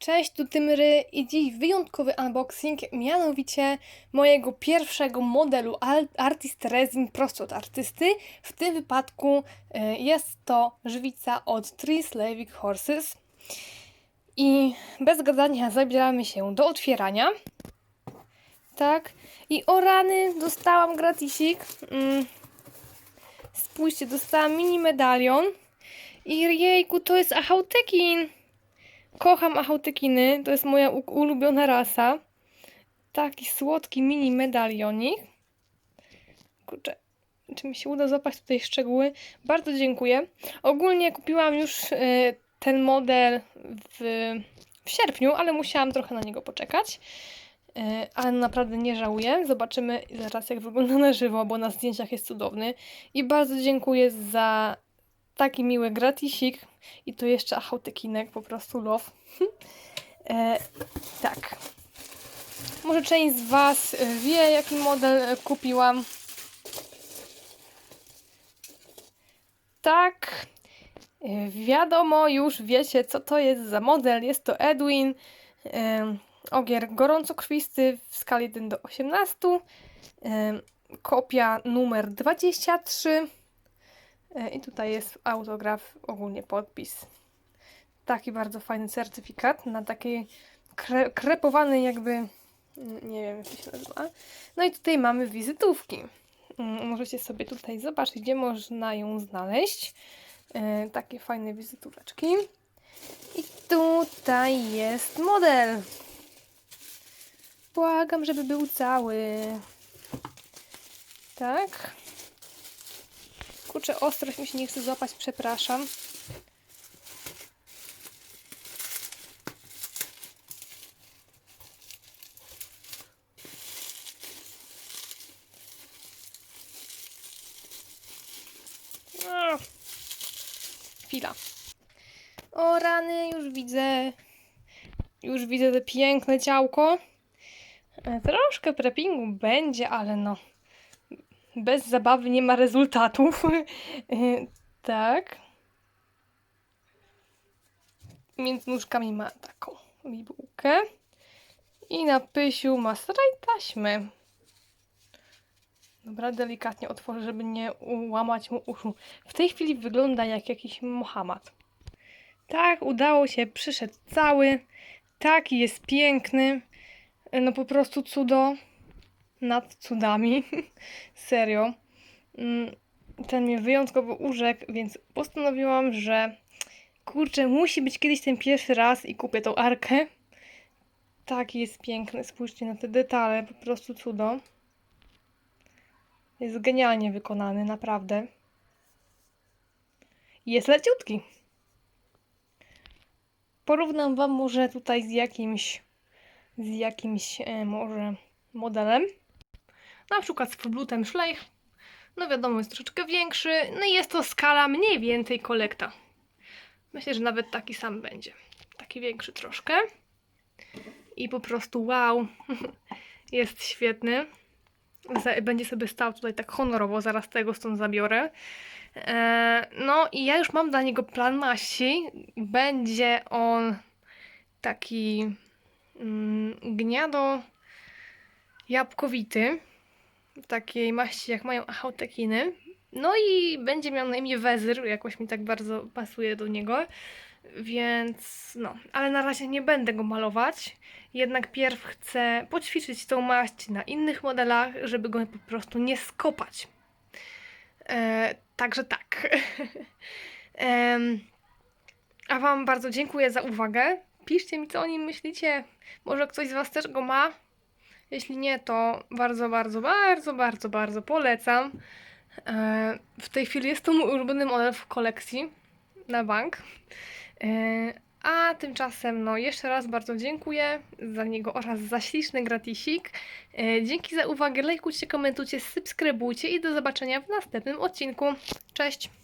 Cześć, tu Tymry i dziś wyjątkowy unboxing, mianowicie mojego pierwszego modelu Artist Resin prosto od artysty. W tym wypadku y, jest to żywica od Three Slavic Horses. I bez gadania zabieramy się do otwierania. Tak. I o rany, dostałam gratisik. Mm. Spójrzcie, dostałam mini medalion. I jejku, to jest Achautekin. Kocham Achautykiny, to jest moja ulubiona rasa. Taki słodki mini medalionik. Kurczę, czy mi się uda złapać tutaj szczegóły? Bardzo dziękuję. Ogólnie kupiłam już e, ten model w, w sierpniu, ale musiałam trochę na niego poczekać. E, ale naprawdę nie żałuję. Zobaczymy zaraz, jak wygląda na żywo, bo na zdjęciach jest cudowny. I bardzo dziękuję za taki miły gratisik. I tu jeszcze achautykinek, po prostu love. e, tak. Może część z Was e, wie, jaki model e, kupiłam. Tak. E, Wiadomo, już wiecie, co to jest za model. Jest to Edwin. E, ogier gorącokrwisty w skali 1 do 18. E, kopia numer 23. E, I tutaj jest autograf, ogólnie podpis. Taki bardzo fajny certyfikat na takiej kre krepowany jakby, nie wiem jak się nazywa. No i tutaj mamy wizytówki. Mm, Możecie sobie tutaj zobaczyć, gdzie można ją znaleźć. E, Takie fajne wizytóweczki. I tutaj jest model. Błagam, żeby był cały. Tak. Kurczę, ostrość mi się nie chce złapać, przepraszam. No. Chwila. O rany, już widzę. Już widzę te piękne ciałko. E, Troszkę preppingu będzie, ale no bez zabawy nie ma rezultatów. E, tak. Między nóżkami ma taką bibułkę. I na pysiu ma straj taśmę. Dobra, delikatnie otworzę, żeby nie ułamać mu uszu. W tej chwili wygląda jak jakiś Mohamed. Tak, udało się, przyszedł cały. Taki jest piękny. No po prostu cudo nad cudami. Serio. Mm, Ten mnie wyjątkowo urzekł, więc postanowiłam, że kurczę, musi być kiedyś ten pierwszy raz i kupię tą arkę. Taki jest piękny. Spójrzcie na te detale, po prostu cudo. Jest genialnie wykonany, naprawdę. Jest leciutki. Porównam Wam może tutaj z jakimś z jakimś e, może modelem. Na przykład z Foblutem Schleich. No wiadomo, jest troszeczkę większy. No i jest to skala mniej więcej kolekta. Myślę, że nawet taki sam będzie. Taki większy troszkę. I po prostu wow. jest świetny. Będzie sobie stał tutaj tak honorowo, zaraz tego stąd zabiorę. E, no i ja już mam dla niego plan maści. Będzie on taki mm, gniado jabłkowity. Takiej maści jak mają achautekiny. No i będzie miał na imię Wezyr, jakoś mi tak bardzo pasuje do niego. Więc no, ale na razie nie będę go malować. Jednak pierw chcę poćwiczyć tą maść na innych modelach, żeby go po prostu nie skopać. E, także tak. Em, a Wam bardzo dziękuję za uwagę. Piszcie mi, co o nim myślicie. Może ktoś z Was też go ma. Jeśli nie, to bardzo, bardzo, bardzo, bardzo, bardzo polecam. E, w tej chwili jest to mój ulubiony model w kolekcji na bank. E, a tymczasem, no jeszcze raz bardzo dziękuję za niego oraz za śliczny gratisik. E, Dzięki za uwagę, lajkujcie, komentujcie, subskrybujcie i do zobaczenia w następnym odcinku. Cześć!